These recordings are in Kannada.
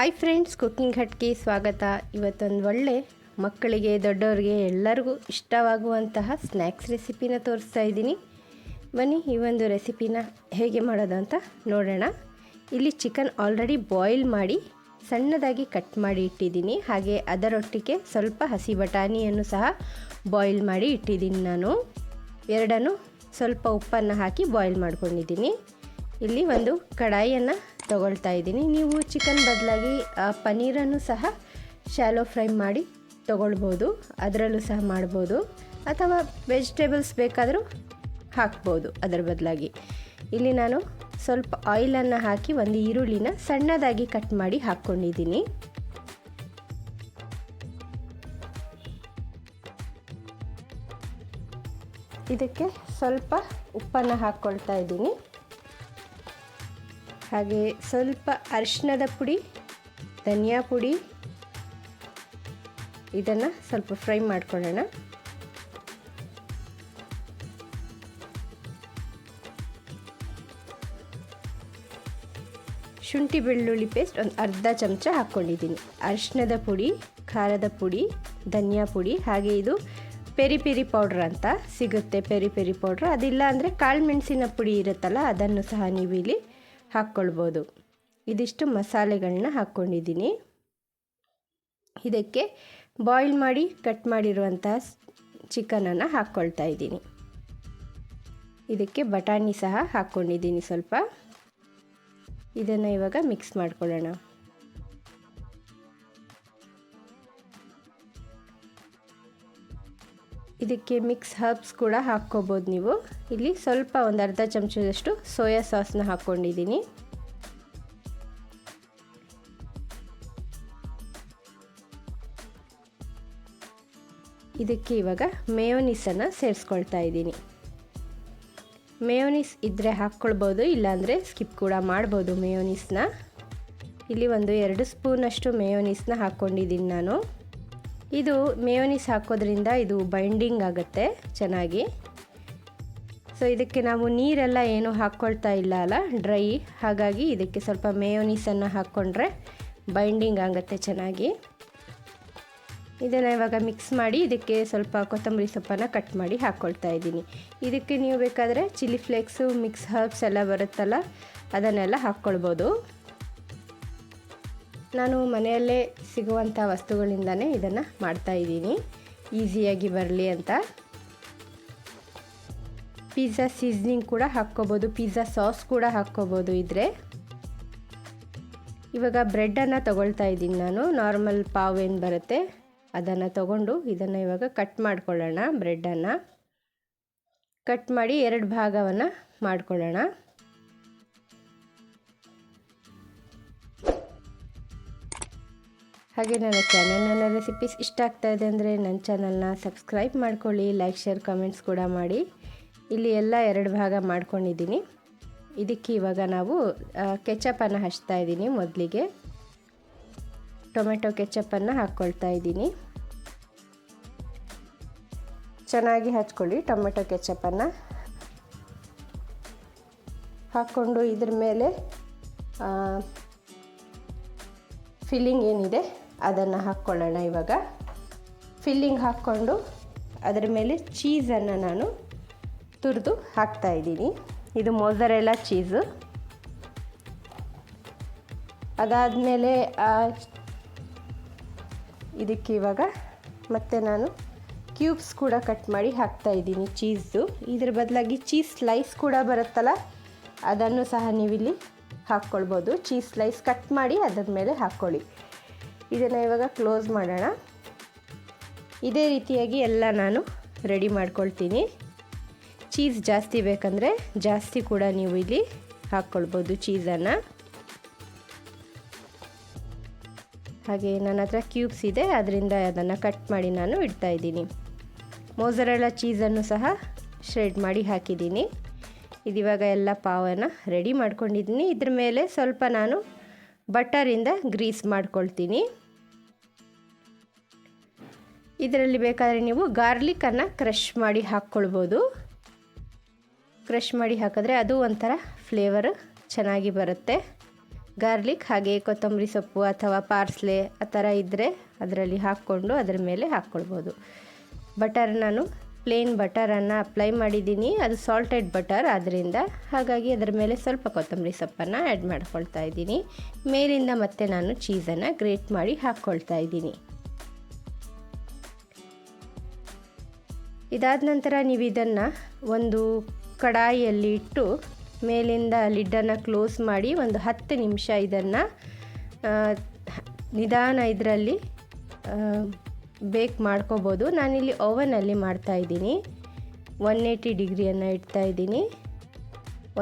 ಹಾಯ್ ಫ್ರೆಂಡ್ಸ್ ಕುಕ್ಕಿಂಗ್ ಹಟ್ಗೆ ಸ್ವಾಗತ ಇವತ್ತೊಂದು ಒಳ್ಳೆ ಮಕ್ಕಳಿಗೆ, ದೊಡ್ಡವರಿಗೆ ಎಲ್ಲರಿಗೂ ಇಷ್ಟವಾಗುವಂತಹ ಸ್ನ್ಯಾಕ್ಸ್ ರೆಸಿಪಿನ ತೋರಿಸ್ತಾ ಇದ್ದೀನಿ. ಬನ್ನಿ, ಈ ಒಂದು ರೆಸಿಪಿನ ಹೇಗೆ ಮಾಡೋದು ಅಂತ ನೋಡೋಣ. ಇಲ್ಲಿ ಚಿಕನ್ ಆಲ್ರೆಡಿ ಬಾಯ್ಲ್ ಮಾಡಿ ಸಣ್ಣದಾಗಿ ಕಟ್ ಮಾಡಿ ಇಟ್ಟಿದ್ದೀನಿ. ಹಾಗೆ ಅದರೊಟ್ಟಿಗೆ ಸ್ವಲ್ಪ ಹಸಿ ಬಟಾಣಿಯನ್ನು ಸಹ ಬಾಯ್ಲ್ ಮಾಡಿ ಇಟ್ಟಿದ್ದೀನಿ ನಾನು. ಎರಡನ್ನು ಸ್ವಲ್ಪ ಉಪ್ಪನ್ನು ಹಾಕಿ ಬಾಯ್ಲ್ ಮಾಡ್ಕೊಂಡಿದ್ದೀನಿ. ಇಲ್ಲಿ ಒಂದು ಕಡಾಯಿಯನ್ನು ತಗೊಳ್ತಾ ಇದ್ದೀನಿ. ನೀವು ಚಿಕನ್ ಬದಲಾಗಿ ಪನ್ನೀರನ್ನು ಸಹ ಶಾಲೋ ಫ್ರೈ ಮಾಡಿ ತಗೊಳ್ಬೋದು. ಅದರಲ್ಲೂ ಸಹ ಮಾಡ್ಬೋದು. ಅಥವಾ ವೆಜಿಟೇಬಲ್ಸ್ ಬೇಕಾದರೂ ಹಾಕ್ಬೋದು ಅದರ ಬದಲಾಗಿ. ಇಲ್ಲಿ ನಾನು ಸ್ವಲ್ಪ ಆಯಿಲನ್ನು ಹಾಕಿ ಒಂದು ಈರುಳ್ಳಿನ ಸಣ್ಣದಾಗಿ ಕಟ್ ಮಾಡಿ ಹಾಕ್ಕೊಂಡಿದ್ದೀನಿ. ಇದಕ್ಕೆ ಸ್ವಲ್ಪ ಉಪ್ಪನ್ನು ಹಾಕ್ಕೊಳ್ತಾ ಇದ್ದೀನಿ. ಹಾಗೆ ಸ್ವಲ್ಪ ಅರಿಶಿಣದ ಪುಡಿ, ಧನಿಯಾ ಪುಡಿ, ಇದನ್ನು ಸ್ವಲ್ಪ ಫ್ರೈ ಮಾಡ್ಕೊಳ್ಳೋಣ. ಶುಂಠಿ ಬೆಳ್ಳುಳ್ಳಿ ಪೇಸ್ಟ್ ಒಂದು ಅರ್ಧ ಚಮಚ ಹಾಕ್ಕೊಂಡಿದ್ದೀನಿ. ಅರಿಶಿಣದ ಪುಡಿ, ಖಾರದ ಪುಡಿ, ಧನಿಯಾ ಪುಡಿ, ಹಾಗೆ ಇದು ಪೆರಿ ಪೆರಿ ಪೌಡ್ರ್ ಅಂತ ಸಿಗುತ್ತೆ, ಪೆರಿ ಪೆರಿ ಪೌಡ್ರ್. ಅದಿಲ್ಲ ಅಂದರೆ ಕಾಳು ಮೆಣಸಿನ ಪುಡಿ ಇರುತ್ತಲ್ಲ, ಅದನ್ನು ಸಹ ನೀವು ಇಲ್ಲಿ ಹಾಕ್ಕೊಳ್ಬೋದು. ಇದಿಷ್ಟು ಮಸಾಲೆಗಳನ್ನ ಹಾಕ್ಕೊಂಡಿದ್ದೀನಿ. ಇದಕ್ಕೆ ಬಾಯ್ಲ್ ಮಾಡಿ, ಕಟ್ ಮಾಡಿರುವಂಥ ಚಿಕನನ್ನು ಹಾಕ್ಕೊಳ್ತಾ ಇದ್ದೀನಿ. ಇದಕ್ಕೆ ಬಟಾಣಿ ಸಹ ಹಾಕ್ಕೊಂಡಿದ್ದೀನಿ ಸ್ವಲ್ಪ. ಇದನ್ನು ಇವಾಗ ಮಿಕ್ಸ್ ಮಾಡ್ಕೊಳ್ಳೋಣ. ಇದಕ್ಕೆ ಮಿಕ್ಸ್ ಹರ್ಬ್ಸ್ ಕೂಡ ಹಾಕ್ಕೋಬೋದು ನೀವು. ಇಲ್ಲಿ ಸ್ವಲ್ಪ ಒಂದು ಅರ್ಧ ಚಮಚದಷ್ಟು ಸೋಯಾ ಸಾಸ್ನ ಹಾಕ್ಕೊಂಡಿದ್ದೀನಿ. ಇದಕ್ಕೆ ಇವಾಗ ಮೇಯೋನಿಸನ್ನು ಸೇರಿಸ್ಕೊಳ್ತಾ ಇದ್ದೀನಿ. ಮೇಯೋನಿಸ್ ಇದ್ದರೆ ಹಾಕ್ಕೊಳ್ಬೋದು, ಇಲ್ಲಾಂದರೆ ಸ್ಕಿಪ್ ಕೂಡ ಮಾಡ್ಬೋದು ಮೇಯೋನಿಸ್ನ ಇಲ್ಲಿ ಒಂದು ಎರಡು ಸ್ಪೂನಷ್ಟು ಮೇಯೋನಿಸ್ನ ಹಾಕ್ಕೊಂಡಿದ್ದೀನಿ ನಾನು. ಇದು ಮೇಯೋನಿಸ್ ಹಾಕೋದ್ರಿಂದ ಇದು ಬೈಂಡಿಂಗ್ ಆಗುತ್ತೆ ಚೆನ್ನಾಗಿ. ಸೊ ಇದಕ್ಕೆ ನಾವು ನೀರೆಲ್ಲ ಏನು ಹಾಕ್ಕೊಳ್ತಾ ಇಲ್ಲ ಅಲ್ಲ, ಡ್ರೈ. ಹಾಗಾಗಿ ಇದಕ್ಕೆ ಸ್ವಲ್ಪ ಮೇಯೋನಿಸನ್ನು ಹಾಕ್ಕೊಂಡ್ರೆ ಬೈಂಡಿಂಗ್ ಆಗುತ್ತೆ ಚೆನ್ನಾಗಿ. ಇದನ್ನು ಇವಾಗ ಮಿಕ್ಸ್ ಮಾಡಿ ಇದಕ್ಕೆ ಸ್ವಲ್ಪ ಕೊತ್ತಂಬರಿ ಸೊಪ್ಪನ್ನು ಕಟ್ ಮಾಡಿ ಹಾಕ್ಕೊಳ್ತಾ ಇದ್ದೀನಿ. ಇದಕ್ಕೆ ನೀವು ಬೇಕಾದರೆ ಚಿಲ್ಲಿ ಫ್ಲೇಕ್ಸು, ಮಿಕ್ಸ್ ಹರ್ಬ್ಸ್ ಎಲ್ಲ ಬರುತ್ತಲ್ಲ, ಅದನ್ನೆಲ್ಲ ಹಾಕ್ಕೊಳ್ಬೋದು ನಾನು ಮನೆಯಲ್ಲೇ ಸಿಗುವಂಥ ವಸ್ತುಗಳಿಂದನೇ ಇದನ್ನು ಮಾಡ್ತಾಯಿದ್ದೀನಿ ಈಸಿಯಾಗಿ ಬರಲಿ ಅಂತ. ಪಿಜ್ಜಾ ಸೀಸ್ನಿಂಗ್ ಕೂಡ ಹಾಕ್ಕೋಬೋದು, ಪಿಜ್ಜಾ ಸಾಸ್ ಕೂಡ ಹಾಕ್ಕೋಬೋದು ಇದ್ರೆ. ಇವಾಗ ಬ್ರೆಡ್ಡನ್ನು ತಗೊಳ್ತಾ ಇದ್ದೀನಿ ನಾನು. ನಾರ್ಮಲ್ ಪಾವ್ ಏನು ಬರುತ್ತೆ ಅದನ್ನು ತಗೊಂಡು ಇದನ್ನು ಇವಾಗ ಕಟ್ ಮಾಡ್ಕೊಳ್ಳೋಣ, ಬ್ರೆಡ್ಡನ್ನು. ಕಟ್ ಮಾಡಿ ಎರಡು ಭಾಗವನ್ನು ಮಾಡ್ಕೊಳ್ಳೋಣ. ಹಾಗೆ ನನ್ನ ಚಾನಲ್ ನನ್ನ ರೆಸಿಪೀಸ್ ಇಷ್ಟ ಆಗ್ತಾ ಇದೆ ಅಂದರೆ ನನ್ನ ಚಾನಲ್ನ ಸಬ್ಸ್ಕ್ರೈಬ್ ಮಾಡ್ಕೊಳ್ಳಿ ಲೈಕ್ ಶೇರ್ ಕಮೆಂಟ್ಸ್ ಕೂಡ ಮಾಡಿ. ಇಲ್ಲಿ ಎಲ್ಲ ಎರಡು ಭಾಗ ಮಾಡ್ಕೊಂಡಿದ್ದೀನಿ. ಇದಕ್ಕೆ ಇವಾಗ ನಾವು ಕೆಚಪನ್ನು ಹಚ್ತಾ ಇದ್ದೀನಿ ಮೊದಲಿಗೆ. ಟೊಮೆಟೊ ಕೆಚಪನ್ನು ಹಾಕ್ಕೊಳ್ತಾ ಇದ್ದೀನಿ. ಚೆನ್ನಾಗಿ ಹಚ್ಕೊಳ್ಳಿ ಟೊಮೆಟೊ ಕೆಚಪನ್ನು ಹಾಕ್ಕೊಂಡು ಇದ್ರ ಮೇಲೆ ಫಿಲ್ಲಿಂಗ್ ಏನಿದೆ ಅದನ್ನು ಹಾಕ್ಕೊಳ್ಳೋಣ ಇವಾಗ. ಫಿಲ್ಲಿಂಗ್ ಹಾಕ್ಕೊಂಡು ಅದರ ಮೇಲೆ ಚೀಸನ್ನು ನಾನು ತುರಿದು ಹಾಕ್ತಾಯಿದ್ದೀನಿ ಇದು ಮೊಸರೆಲ್ಲ ಚೀಸು ಅದಾದಮೇಲೆ ಇದಕ್ಕೆ ಇವಾಗ ಮತ್ತೆ ನಾನು ಕ್ಯೂಬ್ಸ್ ಕೂಡ ಕಟ್ ಮಾಡಿ ಹಾಕ್ತಾ ಇದ್ದೀನಿ ಚೀಸ್ದು ಇದ್ರ ಬದಲಾಗಿ ಚೀಸ್ ಸ್ಲೈಸ್ ಕೂಡ ಬರುತ್ತಲ್ಲ, ಅದನ್ನು ಸಹ ನೀವಿಲ್ಲಿ ಹಾಕ್ಕೊಳ್ಬೋದು. ಚೀಸ್ ಸ್ಲೈಸ್ ಕಟ್ ಮಾಡಿ ಅದರ ಮೇಲೆ ಹಾಕ್ಕೊಳ್ಳಿ. ಇದನ್ನು ಇವಾಗ ಕ್ಲೋಸ್ ಮಾಡೋಣ. ಇದೇ ರೀತಿಯಾಗಿ ಎಲ್ಲ ನಾನು ರೆಡಿ ಮಾಡ್ಕೊಳ್ತೀನಿ. ಚೀಸ್ ಜಾಸ್ತಿ ಬೇಕಂದರೆ ಜಾಸ್ತಿ ಕೂಡ ನೀವು ಇಲ್ಲಿ ಹಾಕ್ಕೊಳ್ಬೋದು ಚೀಸನ್ನು ಹಾಗೆ ನನ್ನ ಹತ್ರ ಕ್ಯೂಬ್ಸ್ ಇದೆ, ಅದರಿಂದ ಅದನ್ನು ಕಟ್ ಮಾಡಿ ನಾನು ಇಡ್ತಾ ಇದ್ದೀನಿ. ಮೋಸರೆಲ್ಲ ಚೀಸನ್ನು ಸಹ ಶ್ರೆಡ್ ಮಾಡಿ ಹಾಕಿದ್ದೀನಿ. ಇದಿವಾಗ ಎಲ್ಲ ಪಾವನ್ನು ರೆಡಿ ಮಾಡ್ಕೊಂಡಿದ್ದೀನಿ. ಇದ್ರ ಮೇಲೆ ಸ್ವಲ್ಪ ನಾನು ಬಟರಿಂದ ಗ್ರೀಸ್ ಮಾಡ್ಕೊಳ್ತೀನಿ. ಇದರಲ್ಲಿ ಬೇಕಾದರೆ ನೀವು ಗಾರ್ಲಿಕನ್ನು ಕ್ರಷ್ ಮಾಡಿ ಹಾಕ್ಕೊಳ್ಬೋದು. ಕ್ರಷ್ ಮಾಡಿ ಹಾಕಿದ್ರೆ ಅದು ಒಂಥರ ಫ್ಲೇವರ್ ಚೆನ್ನಾಗಿ ಬರುತ್ತೆ. ಗಾರ್ಲಿಕ್ ಹಾಗೆ ಕೊತ್ತಂಬರಿ ಸೊಪ್ಪು ಅಥವಾ ಪಾರ್ಸ್ಲೆ ಆ ಥರ ಇದ್ದರೆ ಅದರಲ್ಲಿ ಹಾಕ್ಕೊಂಡು ಅದರ ಮೇಲೆ ಹಾಕ್ಕೊಳ್ಬೋದು. ಬಟರ್ ನಾನು ಪ್ಲೇನ್ ಬಟರನ್ನು ಅಪ್ಲೈ ಮಾಡಿದ್ದೀನಿ. ಅದು ಸಾಲ್ಟೆಡ್ ಬಟರ್ ಆದ್ದರಿಂದ ಹಾಗಾಗಿ ಅದರ ಮೇಲೆ ಸ್ವಲ್ಪ ಕೊತ್ತಂಬರಿ ಸೊಪ್ಪನ್ನು ಆ್ಯಡ್ ಮಾಡ್ಕೊಳ್ತಾ ಇದ್ದೀನಿ. ಮೇಲಿಂದ ಮತ್ತೆ ನಾನು ಚೀಸನ್ನು ಗ್ರೇಟ್ ಮಾಡಿ ಹಾಕ್ಕೊಳ್ತಾ ಇದ್ದೀನಿ. ಇದಾದ ನಂತರ ನೀವು ಇದನ್ನು ಒಂದು ಕಡಾಯಿಯಲ್ಲಿ ಇಟ್ಟು ಮೇಲಿಂದ ಲಿಡ್ಡನ್ನು ಕ್ಲೋಸ್ ಮಾಡಿ ಒಂದು ಹತ್ತು ನಿಮಿಷ ಇದನ್ನು ನಿಧಾನ ಇದರಲ್ಲಿ ಬೇಕ್ ಮಾಡ್ಕೋಬೋದು. ನಾನಿಲ್ಲಿ ಓವನಲ್ಲಿ ಮಾಡ್ತಾಯಿದ್ದೀನಿ ಒನ್ ಏಯ್ಟಿ ಡಿಗ್ರಿಯನ್ನು ಇಡ್ತಾ ಇದ್ದೀನಿ.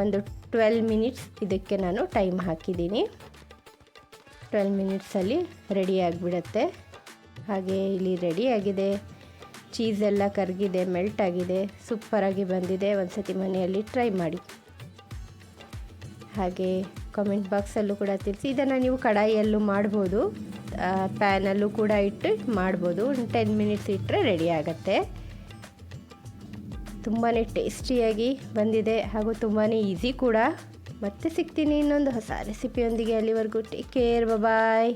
ಒಂದು ಟ್ವೆಲ್ ಮಿನಿಟ್ಸ್ ಇದಕ್ಕೆ ನಾನು ಟೈಮ್ ಹಾಕಿದ್ದೀನಿ. ಟ್ವೆಲ್ ಮಿನಿಟ್ಸಲ್ಲಿ ರೆಡಿ ಆಗಿಬಿಡತ್ತೆ. ಹಾಗೆ ಇಲ್ಲಿ ರೆಡಿಯಾಗಿದೆ ಚೀಸ್ ಎಲ್ಲ ಕರಗಿದೆ ಮೆಲ್ಟ್ ಆಗಿದೆ. ಸೂಪರಾಗಿ ಬಂದಿದೆ. ಒಂದು ಸತಿ ಮನೆಯಲ್ಲಿ ಟ್ರೈ ಮಾಡಿ. ಹಾಗೆ ಕಾಮೆಂಟ್ ಬಾಕ್ಸಲ್ಲೂ ಕೂಡ ತಿಳಿಸಿ. ಇದನ್ನು ನೀವು ಕಡಾಯಿಯಲ್ಲೂ ಮಾಡ್ಬೋದು. ಪ್ಯಾನಲ್ಲೂ ಕೂಡ ಇಟ್ಟು ಮಾಡ್ಬೋದು. ಟೆನ್ ಮಿನಿಟ್ಸ್ ಇಟ್ಟರೆ ರೆಡಿ ಆಗುತ್ತೆ. ತುಂಬಾ ಟೇಸ್ಟಿಯಾಗಿ ಬಂದಿದೆ ಹಾಗೂ ತುಂಬಾ ಈಸಿ ಕೂಡ. ಮತ್ತೆ ಸಿಗ್ತೀನಿ ಇನ್ನೊಂದು ಹೊಸ ರೆಸಿಪಿಯೊಂದಿಗೆ ಅಲ್ಲಿವರೆಗೂ. Take care bye